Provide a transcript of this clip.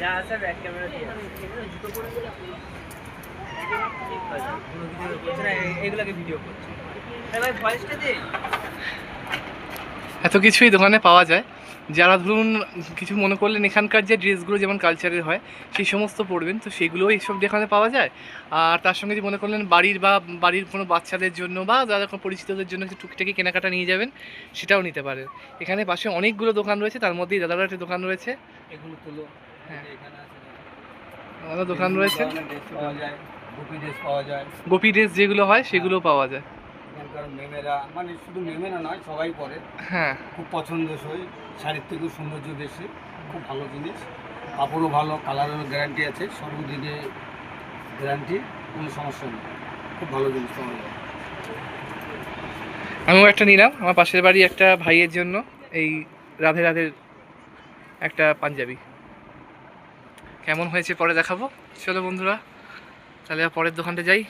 যা আছে back camera দিয়ে আছে। কোনো কিছু করছে না, এ- এগুলোকে ভিডিও করছে ভাই ভয়েসটা দে এত কিছুই দোকানে পাওয়া যায়। যারা ধরুন কিছু মনে করলেন এখানকার যে ড্রেসগুলো যেমন কালচারের হয় সেই সমস্ত পরবেন। তো সেগুলোও এইসব এখানে পাওয়া যায়। আর তার সঙ্গে যদি মনে করলেন বাড়ির বা বাড়ির কোনো বাচ্চাদের জন্য বা যারা কোনো পরিচিতদের জন্য কিছু টুকিটাকি কেনাকাটা নিয়ে যাবেন সেটাও নিতে পারেন। এখানে পাশে অনেকগুলো দোকান রয়েছে তার মধ্যেই দাদার একটা দোকান রয়েছে। এগুলো তুলো হ্যাঁ। দোকান রয়েছে। গোপী ড্রেস যেগুলো হয় সেগুলো পাওয়া যায়। এখানকার মেমেরা মানে শুধু মেমেরা নয় সবাই পরে হ্যাঁ। খুব পছন্দসই শাড়ির থেকেও সৌন্দর্য বেশি খুব ভালো জিনিস। কাপড়ও ভালো কালারেরও গ্যারান্টি আছে সর্বদিকে গ্যারান্টি কোনো সমস্যা নেই। খুব ভালো জিনিস পাওয়া যায়। আমিও একটা নিলাম আমার পাশের বাড়ি একটা ভাইয়ের জন্য এই রাধে রাধের একটা পাঞ্জাবি। কেমন হয়েছে পরে দেখাবো? চলো বন্ধুরা তাহলে পরের দোকানটা যাই।